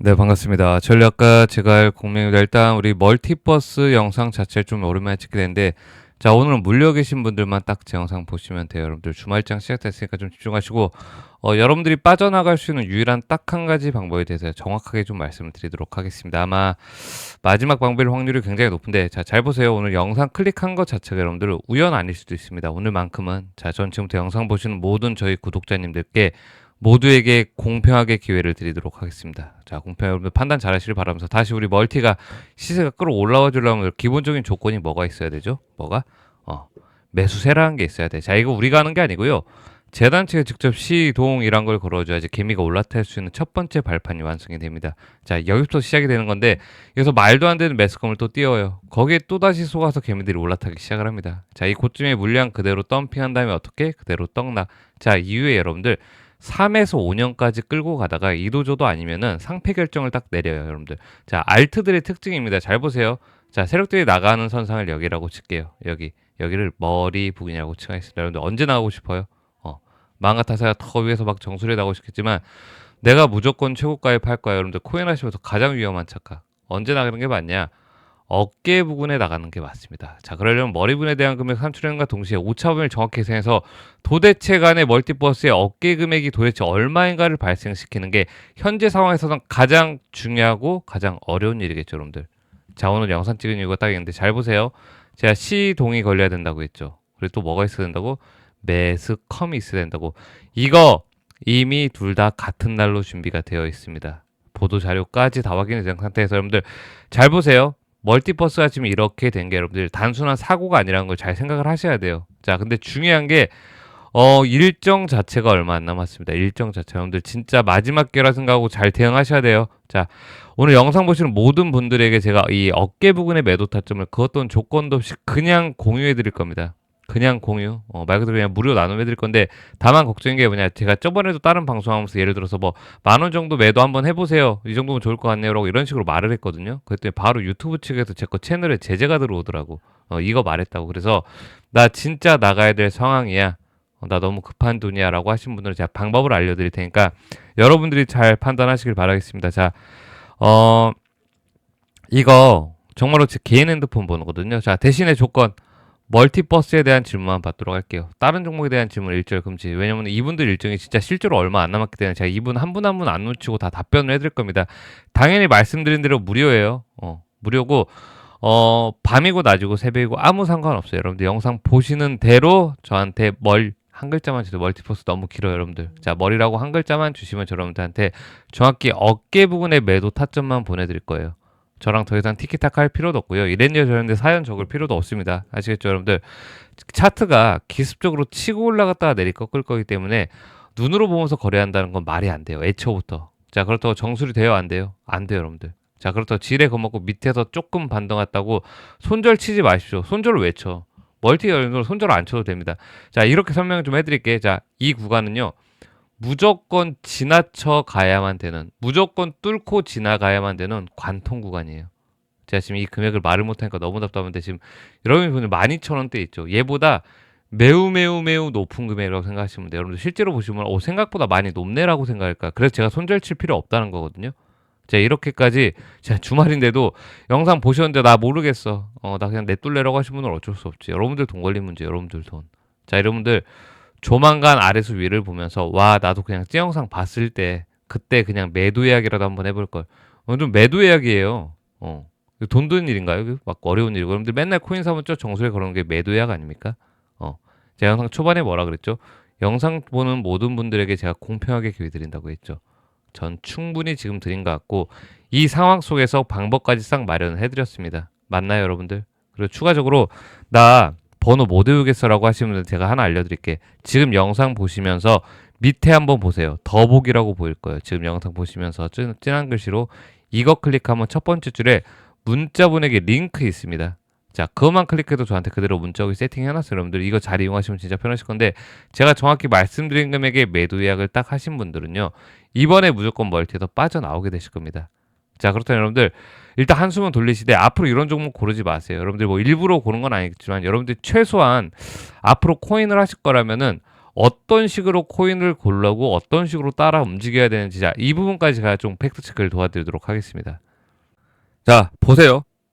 네, 반갑습니다. 전략가 제가 할 공명입니다. 일단 우리 멀티버스 영상 자체를 좀 오랜만에 찍게 되는데 자, 오늘은 물려 계신 분들만 딱 제 영상 보시면 돼요. 여러분들 주말장 시작됐으니까 좀 집중하시고 어, 여러분들이 빠져나갈 수 있는 유일한 딱 한 가지 방법에 대해서 정확하게 좀 말씀을 드리도록 하겠습니다. 아마 마지막 방법일 확률이 굉장히 높은데 자, 잘 보세요. 오늘 영상 클릭한 것 자체가 여러분들 우연 아닐 수도 있습니다. 오늘만큼은 자, 전 지금부터 영상 보시는 모든 저희 구독자님들께 모두에게 공평하게 기회를 드리도록 하겠습니다. 자, 공평 여러분들 판단 잘 하시길 바라면서 다시 우리 멀티가 시세가 끌어올라와 주려면 기본적인 조건이 뭐가 있어야 되죠? 뭐가? 어, 매수세라는 게 있어야 돼. 자, 이거 우리가 하는 게 아니고요. 재단 측에 직접 시동이란 걸 걸어줘야지 개미가 올라탈 수 있는 첫 번째 발판이 완성이 됩니다. 자, 여기부터 시작이 되는 건데 여기서 말도 안 되는 매스컴을 또 띄워요. 거기에 또다시 속아서 개미들이 올라타기 시작을 합니다. 자, 이 고점의 물량 그대로 덤핑한 다음에 어떻게? 그대로 떡락. 자, 이후에 여러분들 3에서 5년까지 끌고 가다가 이도저도 아니면은 상패 결정을 딱 내려요, 여러분들. 자, 알트들의 특징입니다. 잘 보세요. 자, 세력들이 나가는 선상을 여기라고 칠게요. 여기. 여기를 머리 부근이라고 칭하겠습니다. 여러분들 언제 나가고 싶어요? 어. 마음 같아서야 더 위에서 막 정수리에 나가고 싶겠지만 내가 무조건 최고가에 팔 거야. 여러분들 코인 하시면서 가장 위험한 착각. 언제 나가는 게 맞냐? 어깨 부분에 나가는 게 맞습니다. 자, 그러려면 머리 부분에 대한 금액 산출하는과 동시에 오차범위를 정확히 계산해서 도대체 간의 멀티버스의 어깨 금액이 도대체 얼마인가를 발생시키는 게 현재 상황에서는 가장 중요하고 가장 어려운 일이겠죠, 여러분들. 자, 오늘 영상 찍은 이유가 딱 있는데 잘 보세요. 제가 시동이 걸려야 된다고 했죠. 그리고 또 뭐가 있어야 된다고? 매스컴이 있어야 된다고. 이거 이미 둘 다 같은 날로 준비가 되어 있습니다. 보도 자료까지 다 확인이 된 상태에서 여러분들 잘 보세요. 멀티버스가 지금 이렇게 된 게 여러분들 단순한 사고가 아니라는 걸 잘 생각을 하셔야 돼요. 자, 근데 중요한 게 어, 일정 자체가 얼마 안 남았습니다. 일정 자체. 여러분들 진짜 마지막 개라 생각하고 잘 대응하셔야 돼요. 자, 오늘 영상 보시는 모든 분들에게 제가 이 어깨 부분의 매도 타점을 그 어떤 조건도 없이 그냥 공유해 드릴 겁니다. 그냥 공유. 어, 말 그대로 그냥 무료 나눔해 드릴 건데 다만 걱정인 게 뭐냐. 제가 저번에도 다른 방송하면서 예를 들어서 뭐 만 원 정도 매도 한번 해보세요. 이 정도면 좋을 것 같네요. 라고 이런 식으로 말을 했거든요. 그랬더니 바로 유튜브 측에서 제 거 채널에 제재가 들어오더라고. 어, 이거 말했다고. 그래서 나 진짜 나가야 될 상황이야. 어, 나 너무 급한 돈이야. 라고 하신 분들은 제가 방법을 알려드릴 테니까 여러분들이 잘 판단하시길 바라겠습니다. 자, 어, 이거 정말로 제 개인 핸드폰 번호거든요. 자, 대신에 조건. 멀티버스에 대한 질문만 받도록 할게요. 다른 종목에 대한 질문 일절 금지. 왜냐면 이분들 일정이 진짜 실제로 얼마 안 남았기 때문에 제가 이분 한 분 한 분 안 놓치고 다 답변을 해드릴 겁니다. 당연히 말씀드린 대로 무료예요. 어, 무료고 어, 밤이고 낮이고 새벽이고 아무 상관없어요. 여러분들 영상 보시는 대로 저한테 멀 한 글자만 주세요. 멀티버스 너무 길어요, 여러분들. 자, 머리라고 한 글자만 주시면 저 여러분들한테 정확히 어깨 부분의 매도 타점만 보내드릴 거예요. 저랑 더 이상 티키타카 할 필요도 없고요. 이랬냐 저랬는데 사연 적을 필요도 없습니다. 아시겠죠, 여러분들? 차트가 기습적으로 치고 올라갔다가 내리 꺾을 거기 때문에 눈으로 보면서 거래한다는 건 말이 안 돼요. 애초부터. 자, 그렇다고 정수리 돼요? 안 돼요? 안 돼요, 여러분들. 자, 그렇다고 지뢰 겁먹고 밑에서 조금 반등했다고 손절 치지 마십시오. 손절을 왜 쳐? 멀티 열는 손절 안 쳐도 됩니다. 자, 이렇게 설명 좀 해드릴게요. 자, 이 구간은요. 무조건 지나쳐 가야만 되는, 무조건 뚫고 지나가야만 되는 관통 구간이에요. 제가 지금 이 금액을 말을 못하니까 너무 답답한데 지금 여러분이 보는 12,000원대 있죠. 얘보다 매우 매우 매우 높은 금액이라고 생각하시면 돼요. 여러분들 실제로 보시면 오 생각보다 많이 높네라고 생각할까. 그래서 제가 손절 칠 필요 없다는 거거든요. 제가 이렇게까지 제가 주말인데도 영상 보셨는데 나 모르겠어. 어, 나 그냥 내뚫래라고 하신 분은 어쩔 수 없지. 여러분들 돈 걸린 문제, 여러분들 돈. 자, 여러분들 조만간 아래서 위를 보면서 와 나도 그냥 찌 영상 봤을 때 그때 그냥 매도 예약이라도 한번 해볼 걸. 어, 좀 매도 예약이에요. 어. 돈 드는 일인가요? 막 어려운 일이고. 여러분들 맨날 코인 사면 저 정수에 걸는 게 매도 예약 아닙니까? 어. 제가 영상 초반에 뭐라 그랬죠? 영상 보는 모든 분들에게 제가 공평하게 기회 드린다고 했죠. 전 충분히 지금 드린 것 같고 이 상황 속에서 방법까지 싹 마련을 해드렸습니다. 맞나요, 여러분들? 그리고 추가적으로 나 번호 못 외우겠어라고 하시면 제가 하나 알려드릴게. 지금 영상 보시면서 밑에 한번 보세요. 더보기라고 보일 거예요. 지금 영상 보시면서 찐, 진한 글씨로 이거 클릭하면 첫 번째 줄에 문자 보내기 링크 있습니다. 자, 그것만 클릭해도 저한테 그대로 문자 오기 세팅해놨어요. 여러분들 이거 잘 이용하시면 진짜 편하실 건데 제가 정확히 말씀드린 금액의 매도 예약을 딱 하신 분들은요. 이번에 무조건 멀티에서 빠져나오게 되실 겁니다. 자, 그렇다면 여러분들 일단 한숨은 돌리시되 앞으로 이런 종목 고르지 마세요. 여러분들 뭐 일부러 고른 건 아니겠지만 여러분들 최소한 앞으로 코인을 하실 거라면은 어떤 식으로 코인을 고르고 어떤 식으로 따라 움직여야 되는지 자, 이 부분까지 제가 좀 팩트 체크를 도와드리도록 하겠습니다. 자, 보세요.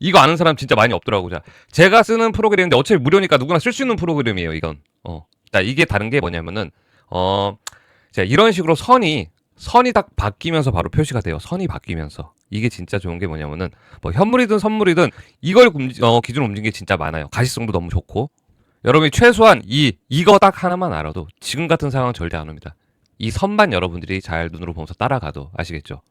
이거 아는 사람 진짜 많이 없더라고. 자, 제가 쓰는 프로그램인데 어차피 무료니까 누구나 쓸 수 있는 프로그램이에요, 이건. 어. 자, 이게 다른 게 뭐냐면은, 어, 자, 이런 식으로 선이, 선이 딱 바뀌면서 바로 표시가 돼요. 선이 바뀌면서. 이게 진짜 좋은 게 뭐냐면은, 뭐, 현물이든 선물이든 이걸 움직, 어, 기준으로 움직이는 게 진짜 많아요. 가시성도 너무 좋고. 여러분이 최소한 이, 이거 딱 하나만 알아도 지금 같은 상황은 절대 안 옵니다. 이 선만 여러분들이 잘 눈으로 보면서 따라가도 아시겠죠?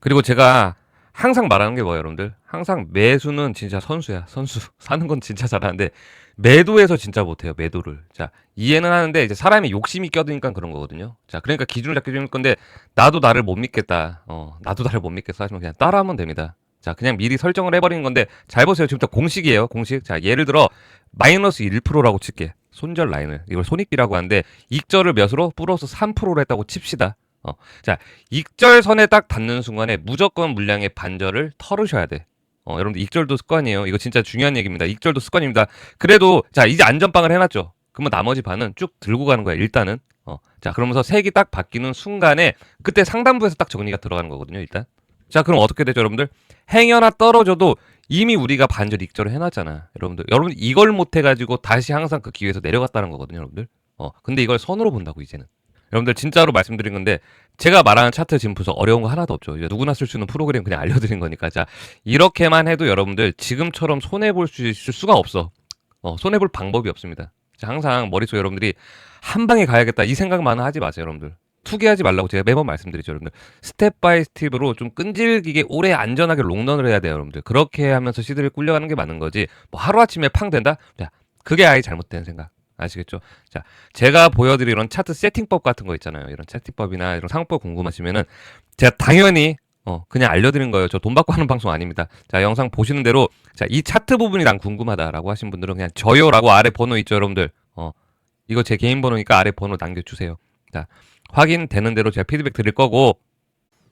그리고 제가 항상 말하는 게 뭐예요, 여러분들? 항상 매수는 진짜 선수야, 선수. 사는 건 진짜 잘하는데 매도에서 진짜 못 해요, 매도를. 자, 이해는 하는데 이제 사람이 욕심이 껴드니까 그런 거거든요. 자, 그러니까 기준을 잡기 좋은 건데 나도 나를 못 믿겠다. 어, 나도 나를 못 믿겠어 하시면 그냥 따라하면 됩니다. 자, 그냥 미리 설정을 해버리는 건데 잘 보세요. 지금부터 공식이에요, 공식. 자, 예를 들어 마이너스 1%라고 칠게. 손절 라인을. 이걸 손익비라고 하는데 익절을 몇으로? 플러스 3%로 했다고 칩시다. 어. 자, 익절선에 딱 닿는 순간에 무조건 물량의 반절을 털으셔야 돼. 어, 여러분들 익절도 습관이에요. 이거 진짜 중요한 얘기입니다. 익절도 습관입니다. 그래도 자, 이제 안전빵을 해 놨죠. 그러면 나머지 반은 쭉 들고 가는 거야. 일단은. 어. 자, 그러면서 색이 딱 바뀌는 순간에 그때 상단부에서 딱 정리가 들어가는 거거든요. 일단. 자, 그럼 어떻게 되죠, 여러분들? 행여나 떨어져도 이미 우리가 반절 익절을 해 놨잖아. 여러분들. 여러분 이걸 못 해 가지고 다시 항상 그 기회에서 내려갔다는 거거든요, 여러분들. 어. 근데 이걸 선으로 본다고 이제는. 여러분들 진짜로 말씀드린 건데 제가 말하는 차트 분석 어려운 거 하나도 없죠. 이제 누구나 쓸 수 있는 프로그램 그냥 알려드린 거니까 자 이렇게만 해도 여러분들 지금처럼 손해 볼 수 있을 수가 없어. 어, 손해 볼 방법이 없습니다. 자, 항상 머릿속에 여러분들이 한 방에 가야겠다 이 생각만은 하지 마세요, 여러분들. 투기하지 말라고 제가 매번 말씀드리죠, 여러분들. 스텝 바이 스텝으로 좀 끈질기게 오래 안전하게 롱런을 해야 돼요, 여러분들. 그렇게 하면서 시드를 꿀려가는 게 맞는 거지. 뭐 하루아침에 팡 된다? 자, 그게 아예 잘못된 생각. 아시겠죠? 자, 제가 보여드린 이런 차트 세팅법 같은 거 있잖아요. 이런 세팅법이나 이런 상법 궁금하시면은 제가 당연히 어, 그냥 알려드린 거예요. 저 돈 받고 하는 방송 아닙니다. 자, 영상 보시는 대로 자, 이 차트 부분이 난 궁금하다라고 하신 분들은 그냥 저요라고 아래 번호 있죠, 여러분들. 어, 이거 제 개인 번호니까 아래 번호 남겨주세요. 자, 확인되는 대로 제가 피드백 드릴 거고